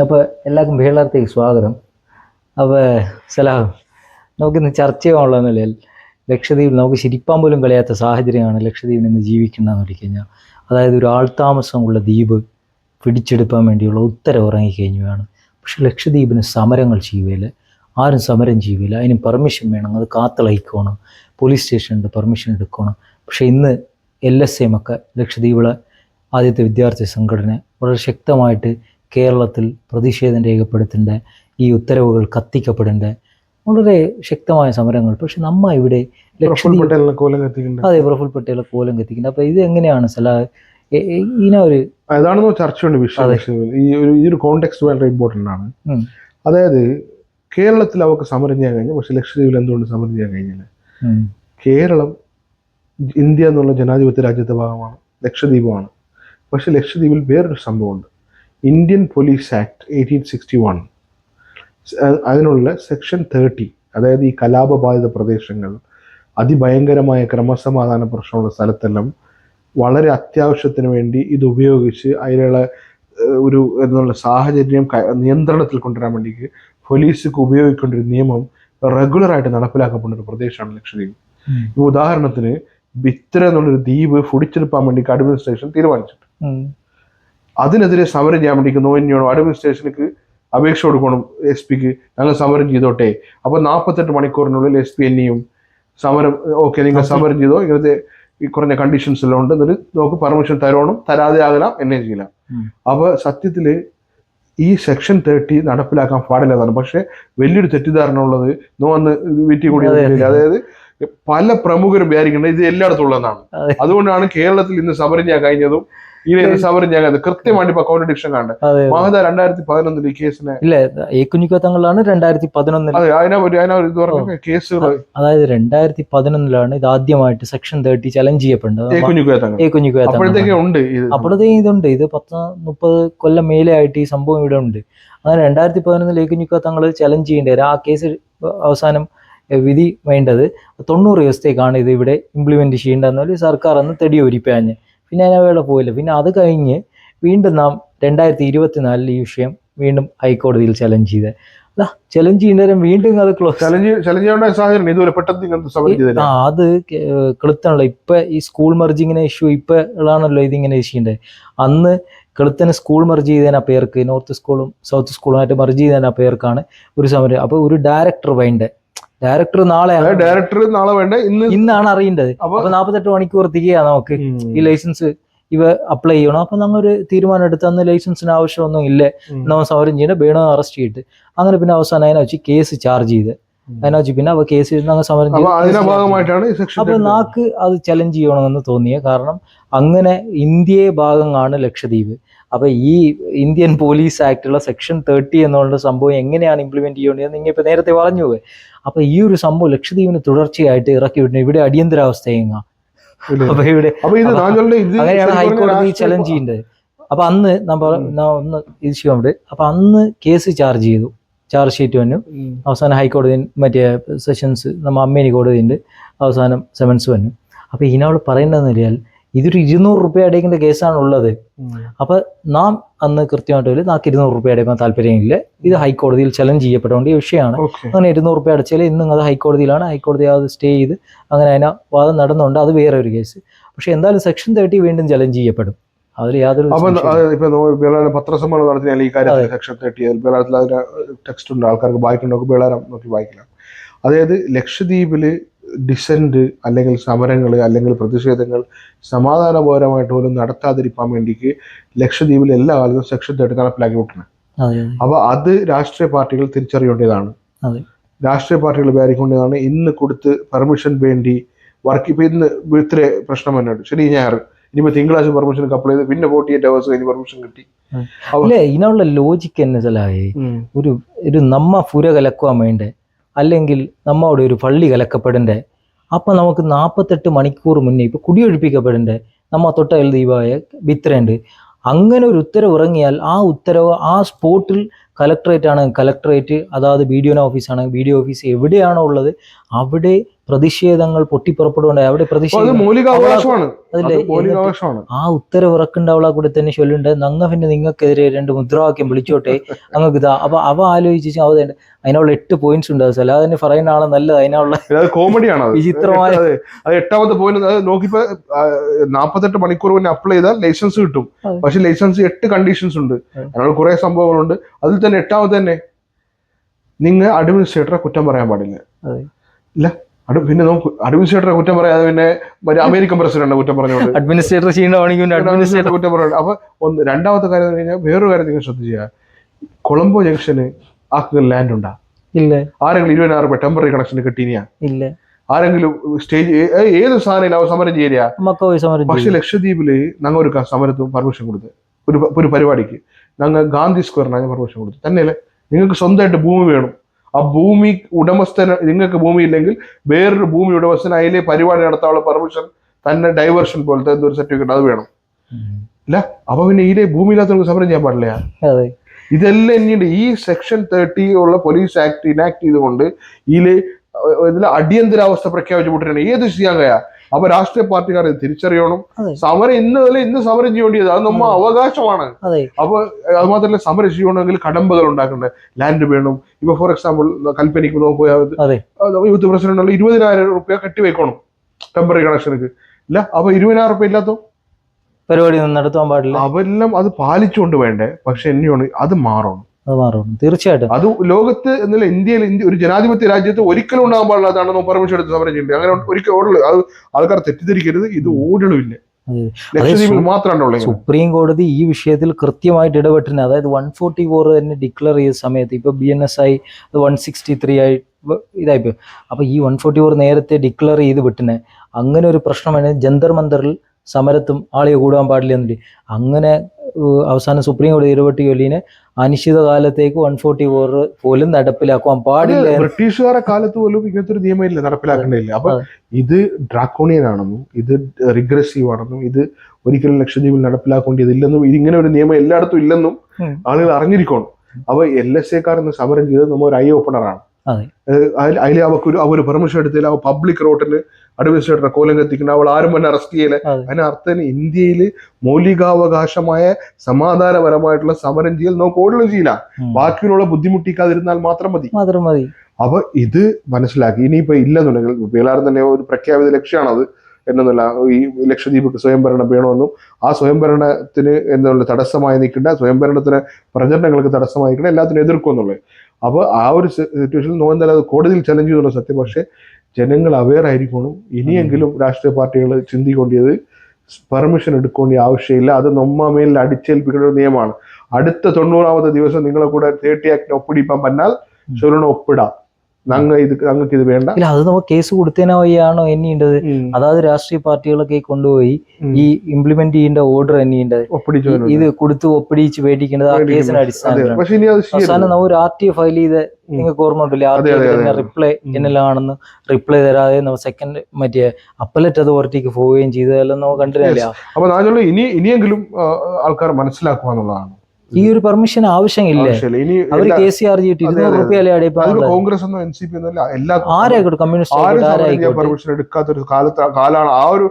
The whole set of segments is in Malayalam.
അപ്പോൾ എല്ലാവർക്കും ബീഹാളത്തേക്ക് സ്വാഗതം. അപ്പോൾ സലാം നമുക്കിന്ന് ചർച്ച ചെയ്യാനുള്ള നിലയിൽ ലക്ഷദ്വീപിൽ നമുക്ക് ശരിപ്പാൻ പോലും കളയാത്ത സാഹചര്യമാണ് ലക്ഷദ്വീപിൽ ഇന്ന് ജീവിക്കുന്നതെന്ന് വിളിക്കഴിഞ്ഞാൽ അതായത് ഒരു ആൾതാമസമുള്ള ദ്വീപ് പിടിച്ചെടുക്കാൻ വേണ്ടിയുള്ള ഉത്തരവ് ഉറങ്ങിക്കഴിഞ്ഞുവാണ് പക്ഷേ ലക്ഷദ്വീപിന് സമരങ്ങൾ ചെയ്യുകയില്ല. ആരും സമരം ചെയ്യുകയില്ല. അതിന് പെർമിഷൻ വേണം. അത് കാത്തളയിക്കണം. പോലീസ് സ്റ്റേഷനുണ്ട് പെർമിഷൻ എടുക്കണം. പക്ഷേ ഇന്ന് എൽ എസ് എം ഒക്കെ ലക്ഷദ്വീപിലെ ആദ്യത്തെ വിദ്യാർത്ഥി സംഘടന വളരെ ശക്തമായിട്ട് കേരളത്തിൽ പ്രതിഷേധം രേഖപ്പെടുത്തേണ്ട ഈ ഉത്തരവുകൾ കത്തിക്കപ്പെടേണ്ട വളരെ ശക്തമായ സമരങ്ങൾ. പക്ഷെ നമ്മ ഇവിടെ അതെ പ്രഫുൽ പട്ടേലെ കോലം കത്തിക്കുന്നത് അപ്പൊ ഇത് എങ്ങനെയാണ് സല ഇതിനൊരു അതാണെന്നോ ചർച്ചയുണ്ട് വിഷയം ഈ ഒരു ഈ ഒരു കോണ്ടെക്സ്റ്റ് വളരെ ഇമ്പോർട്ടന്റ് ആണ്. അതായത് കേരളത്തിൽ അവർക്ക് സമരം ചെയ്യാൻ കഴിഞ്ഞു പക്ഷെ ലക്ഷദ്വീപിൽ എന്തുകൊണ്ട് സമരം ചെയ്യാൻ കഴിഞ്ഞില്ല? കേരളം ഇന്ത്യ എന്നുള്ള ജനാധിപത്യ രാജ്യത്തെ ഭാഗമാണ് ലക്ഷദ്വീപുമാണ്. പക്ഷെ ലക്ഷദ്വീപിൽ വേറൊരു സംഭവമുണ്ട്. Indian police act eighteen sixty one അതിനുള്ള സെക്ഷൻ തേർട്ടി അതായത് ഈ കലാപബാധിത പ്രദേശങ്ങൾ അതിഭയങ്കരമായ ക്രമസമാധാന പ്രശ്നമുള്ള സ്ഥലത്തെല്ലാം വളരെ അത്യാവശ്യത്തിന് വേണ്ടി ഇത് ഉപയോഗിച്ച് അതിനുള്ള ഒരു എന്നുള്ള സാഹചര്യം നിയന്ത്രണത്തിൽ കൊണ്ടുവരാൻ വേണ്ടിയിട്ട് പോലീസിക്ക് ഉപയോഗിക്കേണ്ട ഒരു നിയമം റെഗുലറായിട്ട് നടപ്പിലാക്കപ്പെടുന്ന ഒരു പ്രദേശമാണ് ലക്ഷദ്വീപ്. ഉദാഹരണത്തിന് ബിത്ര എന്നുള്ളൊരു ദ്വീപ് ഫുടിച്ചെടുപ്പാൻ വേണ്ടി അഡ്മിനിസ്ട്രേഷൻ തീരുമാനിച്ചിട്ട് ഉം, അതിനെതിരെ സമരം ചെയ്യാൻ വേണ്ടി നോയിനോ അഡ്മിനിസ്ട്രേഷനിക്ക് അപേക്ഷ കൊടുക്കണം എസ് പിക്ക്. ഞങ്ങൾ സമരം ചെയ്തോട്ടെ. അപ്പോൾ നാൽപ്പത്തെട്ട് മണിക്കൂറിനുള്ളിൽ എസ് പി എന്നെയും സമരം ഓക്കെ നിങ്ങൾ സമരം ചെയ്തോ ഇങ്ങനത്തെ ഈ കുറഞ്ഞ കണ്ടീഷൻസ് എല്ലാം ഉണ്ട് എന്നിട്ട് നമുക്ക് പെർമിഷൻ തരണം തരാതെ ആകലാം എന്നെ ചെയ്യലാം. അപ്പോൾ സത്യത്തിൽ സത്യത്തിൽ ഈ സെക്ഷൻ തേർട്ടി നടപ്പിലാക്കാൻ പാടില്ലാതാണ് പക്ഷേ വലിയൊരു തെറ്റിദ്ധാരണ ഉള്ളത്. നോ അന്ന് വീട്ടിൽ കൂടി അതെ, അതെ. അതായത് പല പ്രമുഖരും വിചാരിക്കുന്നത് ഇത് എല്ലായിടത്തും ഉള്ളതാണ് അതുകൊണ്ടാണ് കേരളത്തിൽ ഇന്ന് സമരം ചെയ്യാൻ കഴിഞ്ഞതും ഈ സമരം ഞാൻ കൃത്യമായിട്ട് ഇപ്പൊ കോൺട്രഡിക്ഷൻ കാണുന്നത് മഹദ രണ്ടായിരത്തി പതിനൊന്നിൽ ഈ കേസിനെ ഇല്ല കുഞ്ഞിക്കത്തങ്ങളാണ് രണ്ടായിരത്തി പതിനൊന്നിൽ ഇത് പറഞ്ഞ കേസുകൾ അതായത് രണ്ടായിരത്തി പതിനൊന്നിലാണ് ഇത് ആദ്യമായിട്ട് സെക്ഷൻ തേർട്ടി ചലഞ്ച് ചെയ്യപ്പെടുന്നത് കുഞ്ഞിക്കത്തങ്ങൾ. അപ്പോഴത്തേക്ക് ഇതുണ്ട്. ഇത് പത്ത് മുപ്പത് കൊല്ലം മേലെ ആയിട്ട് ഈ സംഭവം ഇവിടെ ഉണ്ട്. അങ്ങനെ രണ്ടായിരത്തി പതിനൊന്നിൽ തങ്ങൾ ചലഞ്ച് ചെയ്യേണ്ടത് ആ കേസ് അവസാനം വിധി വേണ്ടത് തൊണ്ണൂറ് ദിവസത്തേക്കാണ് ഇത് ഇവിടെ ഇംപ്ലിമെന്റ് ചെയ്യേണ്ടതെന്നാൽ സർക്കാർ അന്ന് തെടി ഒരുപ്പാഞ്ഞ് പിന്നെ അതിനവേള പോയില്ല. പിന്നെ അത് കഴിഞ്ഞ് വീണ്ടും നാം രണ്ടായിരത്തി ഇരുപത്തിനാലിൽ ഈ വിഷയം വീണ്ടും ഹൈക്കോടതിയിൽ ചലഞ്ച് ചെയ്ത്. അതാ ചലഞ്ച് ചെയ്യുന്നേരം വീണ്ടും അത് ക്ലോസ് ചലഞ്ച് സാഹചര്യം ഇതുവരെ പെട്ടെന്ന് ആ അത് കെളുത്താണല്ലോ ഇപ്പൊ ഈ സ്കൂൾ മെർജിങ്ങിനെ ഇഷ്യൂ ഇപ്പൊ ഉള്ളതാണല്ലോ ഇതിങ്ങനെ ചെയ്യേണ്ടത് അന്ന് കെളുത്തനെ സ്കൂൾ മെർജ് ചെയ്തതിനാ പേർക്ക് നോർത്ത് സ്കൂളും സൗത്ത് സ്കൂളുമായിട്ട് മെർജ് ചെയ്തതിനാ പേർക്കാണ് ഒരു സമരം. അപ്പൊ ഒരു ഡയറക്ടർ വേണ്ടേ? ഡയറക്ടർ നാളെ ഡയറക്ടർ നാളെ വേണ്ട? ഇന്ന് ഇന്നാണ് അറിയേണ്ടത്. അപ്പൊ നാപ്പത്തെട്ട് മണിക്കൂർ തികയാ നമുക്ക്. ഈ ലൈസൻസ് ഇവ അപ്ലൈ ചെയ്യണം. അപ്പൊ നമ്മൾ ഒരു തീരുമാനം എടുത്ത് അന്ന് ലൈസൻസിന് ആവശ്യമൊന്നും ഇല്ല. നമ്മൾ സമരം ചെയ്യേണ്ട ബേണോ അറസ്റ്റ് ചെയ്തിട്ട്. അങ്ങനെ പിന്നെ അവസാനം അതിനെ വെച്ച് കേസ് ചാർജ് ചെയ്ത്. ഉം. അതിനെ വെച്ച് പിന്നെ അവ കേസ് ചെയ്ത് അങ്ങ് സമരം അപ്പൊ ചെയ്ത് അപ്പൊ നാക്ക് അത് ചലഞ്ച് ചെയ്യണമെന്ന് തോന്നിയ കാരണം അങ്ങനെ ഇന്ത്യയെ ഭാഗമാണ് ലക്ഷദ്വീപ്. അപ്പൊ ഈ ഇന്ത്യൻ പോലീസ് ആക്ട് ഉള്ള സെക്ഷൻ തേർട്ടി എന്നുള്ള സംഭവം എങ്ങനെയാണ് ഇംപ്ലിമെന്റ് ചെയ്യേണ്ടത് നിങ്ങൾ ഇപ്പൊ നേരത്തെ പറഞ്ഞു പോയി. അപ്പൊ ഈ ഒരു സംഭവം ലക്ഷദ്വീപിന് തുടർച്ചയായിട്ട് ഇറക്കി വിടുന്നു ഇവിടെ അടിയന്തരാവസ്ഥ എങ്ങാ? അപ്പൊ ഇവിടെ അങ്ങനെയാണ് ഹൈക്കോടതി ചലഞ്ച് ചെയ്യേണ്ടത്. അപ്പൊ അന്ന് നമ്മൾ. ഒന്ന് ഇത് ചെയ്യാൻ അപ്പൊ അന്ന് കേസ് ചാർജ് ചെയ്തു. ചാർജ് ഷീറ്റ് വന്നു. അവസാനം ഹൈക്കോടതി മറ്റേ സെഷൻസ് നമ്മൾ അമ്മേനി കോടതിയുണ്ട് അവസാനം സെവൻസ് വന്നു. അപ്പോൾ ഇതിനവൾ പറയുന്നതെന്ന് വെച്ചാൽ ഇതൊരു ഇരുന്നൂറ് റുപ്യ അടയ്ക്കേണ്ട കേസാണ് ഉള്ളത്. അപ്പോൾ നാം അന്ന് കൃത്യമായിട്ട് നാക്ക് ഇരുന്നൂറ് റുപ്യ അടയ്ക്കാൻ താല്പര്യമില്ല. ഇത് ഹൈക്കോടതിയിൽ ചലഞ്ച് ചെയ്യപ്പെടേണ്ട ഈ വിഷയമാണ്. അങ്ങനെ ഇരുന്നൂറ് റുപ്യ അടച്ചാൽ ഇന്നും അത് ഹൈക്കോടതിയിലാണ്. ഹൈക്കോടതി അത് സ്റ്റേ ചെയ്ത് അങ്ങനെ അതിനെ വാദം നടന്നുണ്ട് അത് വേറെ ഒരു കേസ് പക്ഷേ എന്തായാലും സെക്ഷൻ തേർട്ടി വീണ്ടും ചലഞ്ച് ചെയ്യപ്പെടും. അതിൽ യാതൊരു ഇപ്പൊ പത്രസമ്മേളനം നടത്തിയാൽ ഈ കാര്യത്തിൽ സെക്ഷൻ തേർട്ടി ബേളാരത്തിൽ അതിന്റെ ടെക്സ്റ്റ് ഉണ്ട്. ആൾക്കാർക്ക് വായിക്കണ്ടൊക്കെ ബേളാരം നോക്കി വായിക്കണം അതായത് ലക്ഷദ്വീപിൽ ഡിസന്റ് അല്ലെങ്കിൽ സമരങ്ങൾ അല്ലെങ്കിൽ പ്രതിഷേധങ്ങൾ സമാധാനപരമായിട്ട് പോലും നടത്താതിരിക്കാൻ വേണ്ടിക്ക് ലക്ഷദ്വീപിൽ എല്ലാ കാലത്തും സെക്ഷൻ തേർട്ടി നടപ്പിലാക്കി വിട്ടണം അപ്പൊ അത് രാഷ്ട്രീയ പാർട്ടികൾ തിരിച്ചറിയേണ്ടതാണ്. രാഷ്ട്രീയ പാർട്ടികൾ വിചാരിക്കേണ്ടതാണ് ഇന്ന് കൊടുത്ത് പെർമിഷൻ വേണ്ടി വർക്ക് ഇപ്പൊ ഇന്ന് ഇത്ര പ്രശ്നം തന്നെയുണ്ട് ശരി ഞായർ ഇനിയിപ്പോ തിങ്കളാഴ്ച പെർമിഷൻ കപ്പിൾ ചെയ്ത് പിന്നെ ഫോർട്ടി എയ്റ്റ് അവേഴ്സ് കഴിഞ്ഞ് പെർമിഷൻ കിട്ടി. അല്ലേ ഇതിനുള്ള ലോജിക്ക് എന്നെ ചിലായി ഒരു ഒരു നമ്മ പുര കലക്കുവാൻ വേണ്ടേ അല്ലെങ്കിൽ നമ്മോട് ഒരു പള്ളി കലക്കപ്പെടണ്ടേ. അപ്പം നമുക്ക് നാൽപ്പത്തെട്ട് മണിക്കൂർ മുന്നേ ഇപ്പം കുടിയൊഴിപ്പിക്കപ്പെടണ്ടേ. നമ്മ തൊട്ട ദീപായ വിത്രയുണ്ട്. അങ്ങനെ ഒരു ഉത്തരവ് ഇറങ്ങിയാൽ ആ ഉത്തരവ് ആ സ്പോട്ടിൽ കലക്ടറേറ്റ് ആണ്. കലക്ടറേറ്റ് അതായത് ബി ഡി ഓഫീസാണ് ബി ഡി ഓഫീസ് എവിടെയാണോ ഉള്ളത് അവിടെ പ്രതിഷേധങ്ങൾ പൊട്ടിപ്പുറപ്പെടുകൊണ്ട് അവിടെ പ്രതിഷേധം ആ ഉത്തരവ് ഇറക്കുണ്ടാവളെ കൂടെ തന്നെ ചൊല്ലുണ്ട് നങ്ങ പിന്നെ നിങ്ങൾക്കെതിരെ രണ്ട് മുദ്രാവാക്യം വിളിച്ചോട്ടെ. അങ്ങക്ക് ഇതാ അപ്പൊ അവ ആലോചിച്ച് അവ അതിനുള്ള എട്ട് പോയിന്റ്സ് ഉണ്ട്. അത് തന്നെ പറയുന്ന ആളെ നല്ലത് അതിനുള്ള കോമഡിയാണ് വിചിത്രമായ എട്ടാമത്തെ പോയിന്റ് നോക്കിപ്പോ നാപ്പത്തെട്ട് മണിക്കൂർ മുന്നേ അപ്ലൈ ചെയ്താൽ ലൈസൻസ് കിട്ടും. പക്ഷെ ലൈസൻസ് എട്ട് കണ്ടീഷൻസ് ഉണ്ട്. അതെ. അതിനുള്ള കുറെ സംഭവങ്ങളുണ്ട്. അതിൽ തന്നെ എട്ടാമത്തെ തന്നെ നിങ്ങൾ അഡ്മിനിസ്ട്രേറ്ററെ കുറ്റം പറയാൻ പാടില്ല. ഇല്ല. പിന്നെ നമുക്ക് അഡ്മിനിസ്ട്രേറ്ററെ കുറ്റം പറയാതെ പിന്നെ മറ്റേ അമേരിക്കൻ പ്രസിഡന്റ് കുറ്റം പറഞ്ഞുകൊണ്ട്. അഡ്മിനിസ്ട്രേറ്റർ ചെയ്യണമെങ്കിൽ അഡ്മിനിസ്ട്രേറ്റർ കുറ്റം പറയുന്നത് അപ്പൊ ഒന്ന് രണ്ടാമത്തെ കാര്യം എന്ന് കഴിഞ്ഞാൽ വേറൊരു കാര്യം നിങ്ങൾ ശ്രദ്ധിക്കുക കൊളംബോ ജംഗ്ഷന് ആക്കുക ലാൻഡ് ഉണ്ടാ? ഇല്ല. ആരെങ്കിലും ഇരുപതിനായിരം ടെമ്പററി കണക്ഷൻ കിട്ടിയാ ഇല്ല. ആരെങ്കിലും സ്റ്റേജ് ഏത് സാധനം സമരം ചെയ്യാ. പക്ഷെ. ലക്ഷദ്വീപിൽ ഞങ്ങൾ ഒരു ക- സമരത്തും പെർമിഷൻ കൊടുത്ത്. ഒരു ഒരു പരിപാടിക്ക് ഞങ്ങൾ ഗാന്ധി സ്ക്വയറിനാണ് പെർമിഷൻ കൊടുത്തു. തന്നെയല്ലേ? നിങ്ങൾക്ക് സ്വന്തമായിട്ട് ഭൂമി വേണം. ആ ഭൂമി ഉടമസ്ഥന് നിങ്ങൾക്ക് ഭൂമി ഇല്ലെങ്കിൽ വേറൊരു ഭൂമി ഉടമസ്ഥന് അതിലെ പരിപാടി നടത്താനുള്ള പെർമിഷൻ തന്നെ ഡൈവേർഷൻ പോലത്തെ എന്തോ ഒരു സർട്ടിഫിക്കറ്റ് അത് വേണം. അല്ല അപ്പൊ പിന്നെ ഇതിലെ ഭൂമി ഇല്ലാത്ത നിങ്ങൾക്ക് സമരം ചെയ്യാൻ പാടില്ല. ഇതെല്ലാം ഇനിയുണ്ട്. ഈ സെക്ഷൻ തേർട്ടി ഉള്ള പോലീസ് ആക്ട് ഇനാക്ട് ചെയ്തുകൊണ്ട് ഇതിലെ ഇതിൽ അടിയന്തരാവസ്ഥ പ്രഖ്യാപിച്ചുകൊണ്ടിരിക്കുകയാണ് ഏത് ചെയ്യാൻ കഴിയാ അപ്പൊ രാഷ്ട്രീയ പാർട്ടിക്കാർ ഇത് തിരിച്ചറിയണം. സമരം ഇന്ന് തന്നെ ഇന്ന് സമരം ചെയ്യേണ്ടത് അത് നമ്മ അവകാശമാണ്. അപ്പൊ അത് മാത്രമല്ല സമരം ചെയ്യണമെങ്കിൽ കടമ്പകൾ ഉണ്ടാക്കേണ്ടത്. ലാൻഡ് വേണം. ഇപ്പൊ ഫോർ എക്സാമ്പിൾ കൽപ്പനിക്ക് നോക്കുക യൂത്ത് പ്രസിഡന്റ് ഇരുപതിനായിരം റുപ്യ കെട്ടിവെക്കണം ടെമ്പററി കണക്ഷനക്ക് ഇല്ല അപ്പൊ ഇരുപതിനായിരം റുപ്യ ഇല്ലാത്തോ? പരിപാടി നടത്താൻ പാടില്ല. അതെല്ലാം അത് പാലിച്ചുകൊണ്ട് വേണ്ടേ. പക്ഷെ എന്നെയാണ് അത് മാറണം. അത് മാറും. തീർച്ചയായിട്ടും. അത് ലോകത്ത് എന്നല്ല ഇന്ത്യയിൽ ഇന്ത്യ ഒരു ജനാധിപത്യ രാജ്യത്ത് ഒരിക്കലും ഉണ്ടാകാൻ പാടില്ലാത്തതാണെന്ന് പെർമിഷൻ എടുത്ത് സമരം ചെയ്യേണ്ടത് അങ്ങനെ ഒരിക്കലും ഓടുള്ളു അത് ആൾക്കാർ തെറ്റിദ്ധരിക്കരുത്. ഇത് ഓടലുമില്ല സുപ്രീം കോടതി ഈ വിഷയത്തിൽ കൃത്യമായിട്ട് ഇടപെട്ടിന് അതായത് വൺ ഫോർട്ടി ഫോർ തന്നെ ഡിക്ലെയർ ചെയ്ത സമയത്ത് ഇപ്പൊ ബി എൻ എസ് ആയി വൺ സിക്സ്റ്റി ത്രീ ആയി ഇതായിപ്പോ അപ്പൊ ഈ വൺ ഫോർട്ടി ഫോർ നേരത്തെ ഡിക്ലെയർ ചെയ്ത് വിട്ടിനെ. അങ്ങനെ ഒരു പ്രശ്നമാണ് ജന്തർ മന്ദറിൽ സമരത്തും ആളെ കൂടാൻ പാടില്ല എന്നില്ല അങ്ങനെ അവസാനം സുപ്രീം കോടതി ഇടപെട്ട് ചൊല്ലിനെ അനിശ്ചിത കാലത്തേക്ക് വൺ ഫോർട്ടി ഫോർ പോലും നടപ്പിലാക്കുവാൻ പാടില്ല ബ്രിട്ടീഷുകാരെ കാലത്ത് പോലും ഇങ്ങനത്തെ ഒരു നിയമം ഇല്ല നടപ്പിലാക്കേണ്ടതില്ല. അപ്പൊ ഇത് ഡ്രാക്കോണിയൻ ആണെന്നും ഇത് റിഗ്രസീവ് ആണെന്നും ഇത് ഒരിക്കലും ലക്ഷദ്വീപിൽ നടപ്പിലാക്കേണ്ടതില്ലെന്നും ഇങ്ങനെ ഒരു നിയമം എല്ലായിടത്തും ഇല്ലെന്നും ആളുകൾ അറിഞ്ഞിരിക്കണം. അപ്പൊ എൽ എസ് എക്കാരെന്ന് സമരം ചെയ്തത് നമ്മ ഒരു ഐ ഓപ്പണറാണ്. അതെ. അതിൽ അവർക്ക് ഒരു അവർ പെർമിഷൻ എടുത്തില്ല പബ്ലിക് റോട്ടിന് അഡ്മിനിസ്ട്രേറ്ററെ കോലം കത്തിക്കുന്നു അവൾ ആരും തന്നെ അറസ്റ്റ് ചെയ്യല അതിനർത്ഥം ഇന്ത്യയിൽ മൗലികാവകാശമായ സമാധാനപരമായിട്ടുള്ള സമരം ചെയ്യൽ നമുക്ക് ഓടലും ചെയ്യില്ല ബാക്കിയുള്ള ബുദ്ധിമുട്ടിക്കാതിരുന്നാൽ മാത്രം മതി. മാത്രം മതി. അപ്പൊ ഇത് മനസ്സിലാക്കി. ഇനിയിപ്പോ ഇല്ലെന്നുണ്ടെങ്കിൽ ബീലാർ തന്നെ ഒരു പ്രഖ്യാപിത ലക്ഷ്യമാണത് എന്നൊന്നുമില്ല. ഈ ലക്ഷദ്വീപ് സ്വയംഭരണം വേണമെന്നും ആ സ്വയംഭരണത്തിന് എന്നുള്ള തടസ്സമായി നിൽക്കേണ്ട സ്വയംഭരണത്തിന് പ്രചരണങ്ങൾക്ക് തടസ്സമായി നിൽക്കേണ്ട എല്ലാത്തിനും എതിർക്കും എന്നുള്ളത്. അപ്പോൾ ആ ഒരു സിറ്റുവേഷനിൽ നോക്കാൻ അത് കോടതിയിൽ ചലഞ്ച് ചെയ്യുന്നുള്ള സത്യം. പക്ഷേ ജനങ്ങൾ അവെയർ ആയിരിക്കണം. ഇനിയെങ്കിലും രാഷ്ട്രീയ പാർട്ടികൾ ചിന്തിക്കേണ്ടത് പെർമിഷൻ എടുക്കേണ്ട ആവശ്യമില്ല. അത് നമ്മ മേലിൽ അടിച്ചേൽപ്പിക്കേണ്ട ഒരു നിയമമാണ്. അടുത്ത തൊണ്ണൂറാമത്തെ ദിവസം നിങ്ങളെ കൂടെ തേർട്ടി ആക്ടിന് ഒപ്പിടിപ്പാൻ പറ്റാൽ ചൊല്ലണം ഒപ്പിടാം. ഞങ്ങ ഇത് ഞങ്ങൾക്ക് ഇത് വേണ്ട. ഇല്ല അത് നമുക്ക് കേസ് കൊടുത്തേനോ വഴിയാണോ എന്നെയുണ്ടത്? അതായത് രാഷ്ട്രീയ പാർട്ടികളൊക്കെ കൊണ്ടുപോയി ഈ ഇംപ്ലിമെന്റ് ചെയ്യേണ്ട ഓർഡർ എന്നിണ്ട് ഇത് കൊടുത്ത് ഒപ്പിടിച്ച് മേടിക്കേണ്ടത് ആ ചെയ്യരുത്. അവസാനം നമ്മൾ ഒരു ആർ ടി ഫയൽ ചെയ്ത് നിങ്ങൾക്ക് ഓർമ്മ ഉണ്ടല്ലേ ആർ ടി. റിപ്ലൈ ഉം. റിപ്ലൈ തരാതെ നമ്മൾ സെക്കൻഡ് മറ്റേ അപ്പലറ്റ് അതോറിറ്റിക്ക് പോവുകയും ചെയ്തതെല്ലാം നമ്മൾ കണ്ടില്ല അപ്പൊ ഇനി ഇനിയെങ്കിലും ആൾക്കാർ മനസ്സിലാക്കുക എന്നുള്ളതാണ്. ഈ ഒരു പെർമിഷൻ ആവശ്യമില്ല? അവർ എല്ലാ- കെ സി ആർ ജി അതെ, ഇരുന്നൂറ് റുപ്യ അല്ലേ അടയിപ്പോ അതിപ്പോ കോൺഗ്രസ് ഒന്നും എൻ സി പി ഒന്നും എല്ലാ ആരായിക്കോട്ടെ കമ്മ്യൂണിസ്റ്റ് പെർമിഷൻ എടുക്കാത്തൊരു കാലത്ത് കാലാണ്. ആ ഒരു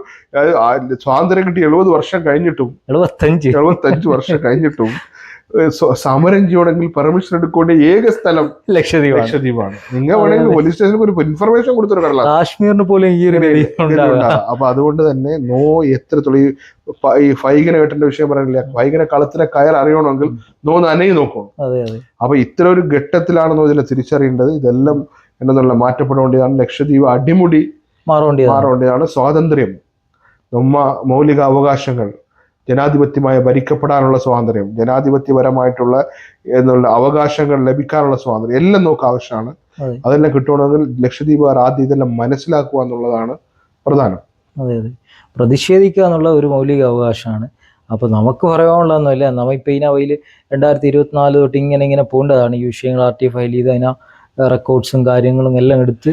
സ്വാതന്ത്ര്യം കിട്ടി എഴുപത് വർഷം കഴിഞ്ഞിട്ടും എഴുപത്തഞ്ച്. എഴുപത്തഞ്ച് വർഷം കഴിഞ്ഞിട്ടും സമരം ചെയ്യണമെങ്കിൽ പെർമിഷൻ എടുക്കേണ്ട ഏക സ്ഥലം ലക്ഷദ്വീപ് ലക്ഷദ്വീപാണ്. നിങ്ങൾ വേണമെങ്കിൽ പോലീസ് സ്റ്റേഷനിൽ ഒരു ഇൻഫർമേഷൻ കൊടുത്തൊരു കടലാണ് കാശ്മീരിന് പോലും ഈ ഒരു അപ്പൊ അതുകൊണ്ട് തന്നെ നോ എത്രത്തോളം ഈ ഈ ഫൈഗന കേട്ടന്റെ വിഷയം പറയുന്നില്ല. ഫൈഗന കളത്തിലെ കയർ അറിയണമെങ്കിൽ നോ നനയി നോക്കണം. അപ്പൊ ഇത്ര ഒരു ഘട്ടത്തിലാണെന്നോ ഇതിനെ തിരിച്ചറിയേണ്ടത്. ഇതെല്ലാം എന്നുള്ള മാറ്റപ്പെടേണ്ടതാണ്. ലക്ഷദ്വീപ് അടിമുടി മാറേണ്ടതാണ്. സ്വാതന്ത്ര്യം. നമ്മ മൗലിക അവകാശങ്ങൾ ജനാധിപത്യമായി ഭരിക്കപ്പെടാനുള്ള സ്വാതന്ത്ര്യം ജനാധിപത്യപരമായിട്ടുള്ള എന്നുള്ള അവകാശങ്ങൾ ലഭിക്കാനുള്ള സ്വാതന്ത്ര്യം എല്ലാം നമുക്ക് ആവശ്യമാണ്. അതെ. അതെല്ലാം കിട്ടണമെങ്കിൽ ലക്ഷദ്വീപുകാർ ആദ്യം ഇതെല്ലാം മനസ്സിലാക്കുക എന്നുള്ളതാണ് പ്രധാനം. അതെ അതെ. പ്രതിഷേധിക്കുക എന്നുള്ള ഒരു മൗലിക അവകാശമാണ്. അപ്പോൾ നമുക്ക് പറയാനുള്ളതൊന്നുമില്ല നമ്മ ഇപ്പം ഇതിനെ രണ്ടായിരത്തി ഇരുപത്തിനാല് തൊട്ട് ഇങ്ങനെ ഇങ്ങനെ പോകേണ്ടതാണ് ഈ വിഷയങ്ങൾ ആർ ടി ഫയൽ ചെയ്ത് അതിനെ റെക്കോർഡ്സും കാര്യങ്ങളും എല്ലാം എടുത്ത്.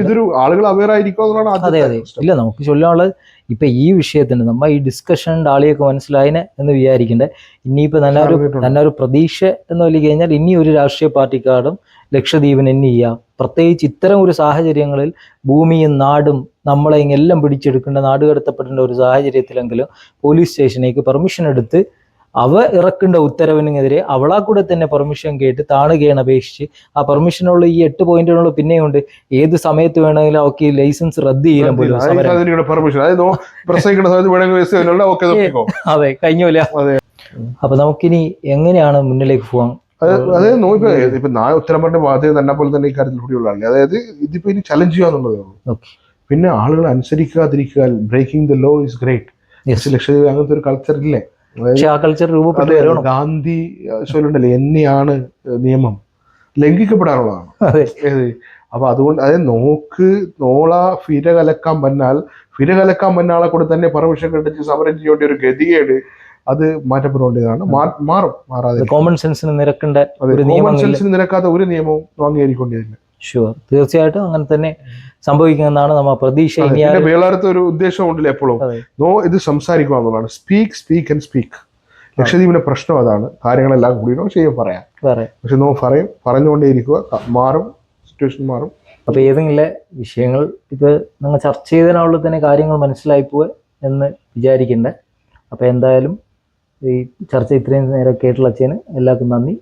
ഇതൊരു ആളുകൾ അവയർ ആയിരിക്കും അതെ അതെ. ഇല്ല നമുക്ക് ചൊല്ലാനുള്ളത് ഇപ്പൊ ഈ വിഷയത്തിന് നമ്മ ഈ ഡിസ്കഷന്റെ ആളിയൊക്കെ മനസ്സിലായനെ എന്ന് വിചാരിക്കണ്ടേ. ഇനിയിപ്പോ തന്നെ ഒരു നല്ല തന്നെ ഒരു പ്രതീക്ഷ എന്ന് വലിയ കഴിഞ്ഞാൽ ഇനി ഒരു രാഷ്ട്രീയ പാർട്ടിക്കാരും ലക്ഷദ്വീപിന് എന്നെ ചെയ്യാം പ്രത്യേകിച്ച് ഇത്തരം ഒരു സാഹചര്യങ്ങളിൽ ഭൂമിയും നാടും നമ്മളെ എല്ലാം പിടിച്ചെടുക്കേണ്ട നാട് കടത്തപ്പെടേണ്ട ഒരു സാഹചര്യത്തിലെങ്കിലും പോലീസ് സ്റ്റേഷനിലേക്ക് പെർമിഷൻ എടുത്ത് അവ ഇറക്കേണ്ട ഉത്തരവിനെതിരെ അവളാ കൂടെ തന്നെ പെർമിഷൻ കേട്ട് താണുകയാണ് അപേക്ഷിച്ച് ആ പെർമിഷനുള്ള ഈ എട്ട് പോയിന്റുകൾ പിന്നെയുണ്ട്. ഏത് സമയത്ത് വേണമെങ്കിലും അവർക്ക് ഈ ലൈസൻസ് റദ്ദ് ചെയ്യാൻ പോലും അതെ കഴിഞ്ഞ. അപ്പൊ നമുക്കിനി എങ്ങനെയാണ് മുന്നിലേക്ക് പോകാം അത് അതായത് നോ ഇപ്പൊ നാ ഉത്തരം പറഞ്ഞ വാദ്യം തന്നെ പോലെ തന്നെ ഈ കാര്യത്തിൽ കൂടിയുള്ള ആളല്ലേ അതായത് ഇതിപ്പോ ഇനി ചലഞ്ച് ചെയ്യുക എന്നുള്ളതേ ഉള്ളൂ പിന്നെ ആളുകൾ അനുസരിക്കാതിരിക്കുക breaking the law is great Lakshadweep അങ്ങനത്തെ ഒരു കൾച്ചർ ഇല്ലേ? പക്ഷെ ആ കൾച്ചർ രൂപപ്പെട്ട് വരണം. ഗാന്ധി ചൊല്ലുണ്ടല്ലേ എന്നെയാണ് നിയമം ലംഘിക്കപ്പെടാറുള്ളതാണ്. അതെ. അപ്പൊ അതുകൊണ്ട് അതായത് നോക്ക് നോള ഫിര കലക്കാൻ പന്നാൽ ഫിര കലക്കാൻ പന്നാളെ കൂടെ തന്നെ പെർമിഷൻ കെട്ടിച്ച് സമരം ചെയ്യേണ്ട ഒരു ഗതികേട് അത് മാറ്റപ്പെടേണ്ടതാണ്. മാറും മാറാതെ കോമൺ സെൻസിന് നിരക്കേണ്ട അതെ കോമൺ സെൻസിന് നിരക്കാത്ത ഒരു നിയമവും അംഗീകരിക്കേണ്ടതില്ല ഷുവർ തീർച്ചയായിട്ടും അങ്ങനെ തന്നെ സംഭവിക്കുമെന്നാണ് നമ്മ പ്രതീക്ഷ വേളാരത്ത് ഒരു ഉദ്ദേശം ഉണ്ടല്ലോ എപ്പോഴും? നോ ഇത് സംസാരിക്കുക എന്നുള്ളതാണ്. സ്പീക്ക് സ്പീക്ക് ആൻഡ് സ്പീക്ക് ലക്ഷദ്വീപിന്റെ പ്രശ്നം അതാണ്. കാര്യങ്ങളെല്ലാം കൂടി നോ ചെയ്യും പറയാം. പക്ഷെ നോ പറയും പറഞ്ഞുകൊണ്ടേയിരിക്കുക മാറും സിറ്റുവേഷൻ മാറും. അപ്പൊ ഏതെങ്കിലും വിഷയങ്ങൾ ഇത് നിങ്ങൾ ചർച്ച ചെയ്തതിനുള്ള തന്നെ കാര്യങ്ങൾ മനസ്സിലായി പോവുക എന്ന് വിചാരിക്കണ്ടേ. അപ്പൊ എന്തായാലും ഈ ചർച്ച ഇത്രയും നേരം കേട്ടുള്ള അച്ഛന് എല്ലാവർക്കും നന്ദി.